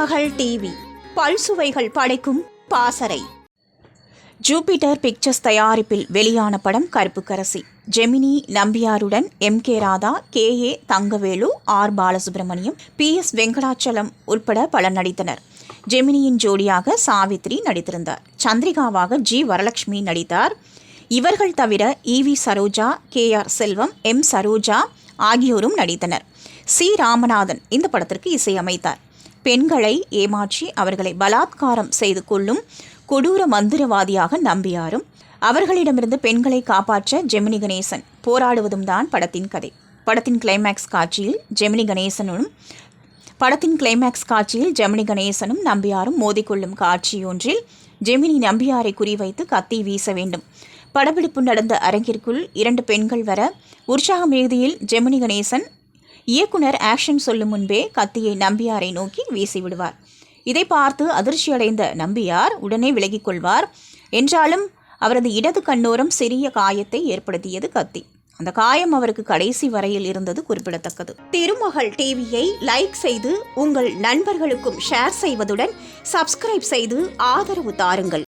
மகள் டிவி. பல்சுவைகள் படைக்கும் பாசறை. ஜூபிட்டர் பிக்சர்ஸ் தயாரிப்பில் வெளியான படம் கருப்புக்கரசி. Gemini நம்பியாருடன் M K Radha K A Thangavelu R Balasubramaniam P S Venkatachalam உட்பட பலர் நடித்தனர். ஜெமினியின் ஜோடியாக சாவித்ரி நடித்திருந்தார். சந்திரிகாவாக ஜி வரலட்சுமி நடித்தார். இவர்கள் தவிர E V Saroja K R Selvam M Saroja ஆகியோரும் நடித்தனர். சி ராமநாதன் இந்த படத்திற்கு இசையமைத்தார். பெண்களை ஏமாற்றி அவர்களை பலாத்காரம் செய்து கொள்ளும் கொடூர மந்திரவாதியாக நம்பியாரும் அவர்களிடமிருந்து பெண்களை காப்பாற்ற ஜெமினி கணேசன் போராடுவதும் தான் படத்தின் கதை. படத்தின் கிளைமேக்ஸ் காட்சியில் ஜெமினி கணேசனும் படத்தின் கிளைமேக்ஸ் காட்சியில் ஜெமினி கணேசனும் நம்பியாரும் மோதிக்கொள்ளும் காட்சியொன்றில் ஜெமினி நம்பியாரை குறிவைத்து கத்தி வீச வேண்டும். படப்பிடிப்பு நடந்த அரங்கிற்குள் இரண்டு பெண்கள் வர உற்சாக மிகுதியில் ஜெமினி கணேசன் இயக்குனர் ஆக்ஷன் சொல்லும் முன்பே கத்தியை நம்பியாரை நோக்கி வீசிவிடுவார். இதை பார்த்து அதிர்ச்சியடைந்த நம்பியார் உடனே விலகிக் கொள்வார். என்றாலும் அவரது இடது கண்ணோரம் சிறிய காயத்தை ஏற்படுத்தியது கத்தி. அந்த காயம் அவருக்கு கடைசி வரையில் இருந்தது குறிப்பிடத்தக்கது. திருமகள் டிவியை லைக் செய்து உங்கள் நண்பர்களுக்கும் ஷேர் செய்வதுடன் சப்ஸ்கிரைப் செய்து ஆதரவு தாருங்கள்.